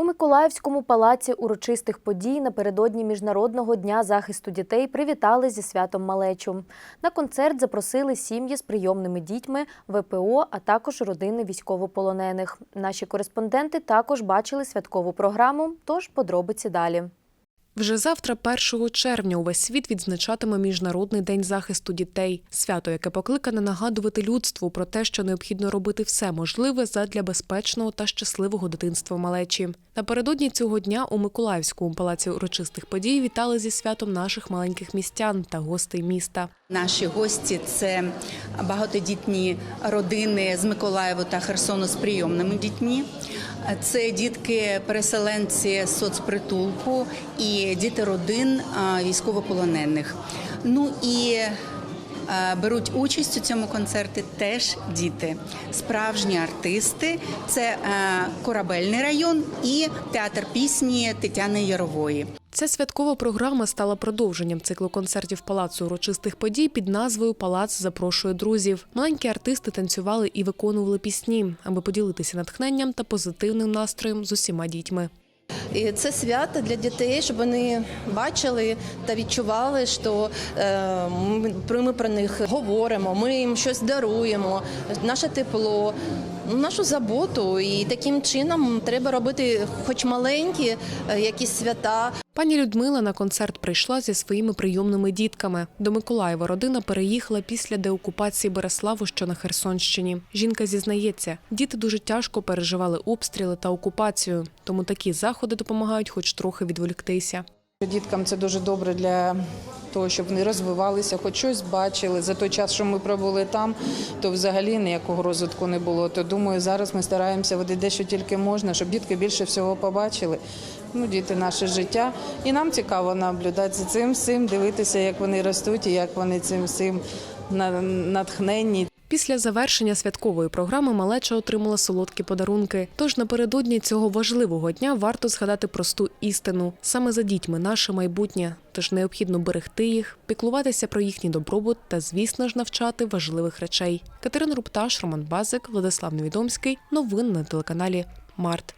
У Миколаївському палаці урочистих подій напередодні Міжнародного дня захисту дітей привітали зі святом малечу. На концерт запросили сім'ї з прийомними дітьми, ВПО, а також родини військовополонених. Наші кореспонденти також бачили святкову програму, тож подробиці далі. Вже завтра, 1 червня, увесь світ відзначатиме Міжнародний день захисту дітей. Свято, яке покликане нагадувати людству про те, що необхідно робити все можливе задля безпечного та щасливого дитинства малечі. Напередодні цього дня у Миколаївському палаці урочистих подій вітали зі святом наших маленьких містян та гостей міста. Наші гості це багатодітні родини з Миколаєва та Херсону з прийомними дітьми. Це дітки-переселенці соцпритулку і діти родин військовополонених. Ну і беруть участь у цьому концерті теж діти, справжні артисти. Це е, корабельний район і театр пісні Тетяни Ярової. Ця святкова програма стала продовженням циклу концертів палацу урочистих подій під назвою Палац запрошує друзів. Маленькі артисти танцювали і виконували пісні, аби поділитися натхненням та позитивним настроєм з усіма дітьми. І це свято для дітей, щоб вони бачили та відчували, що е, ми про- них говоримо, ми їм щось даруємо, наше тепло, нашу заботу. І таким чином треба робити, хоч маленькі, е, якісь свята. Пані Людмила на концерт прийшла зі своїми прийомними дітками. До Миколаєва родина переїхала після деокупації Береславу, що на Херсонщині. Жінка зізнається, діти дуже тяжко переживали обстріли та окупацію, тому такі заходи допомагають хоч трохи відволіктися. Діткам це дуже добре для того, щоб вони розвивалися, хоч щось бачили. За той час, що ми пробули там, то взагалі ніякого розвитку не було. То думаю, зараз ми стараємося водити дещо тільки можна, щоб дітки більше всього побачили. Ну, діти наше життя. І нам цікаво наблюдати за цим всім, дивитися, як вони ростуть і як вони цим всім на- натхненні. Після завершення святкової програми малеча отримала солодкі подарунки. Тож напередодні цього важливого дня варто згадати просту істину: саме за дітьми наше майбутнє. Тож необхідно берегти їх, піклуватися про їхній добробут та, звісно ж, навчати важливих речей. Катерина Рупташ, Роман Базик, Владислав Невідомський. Новини на телеканалі Март.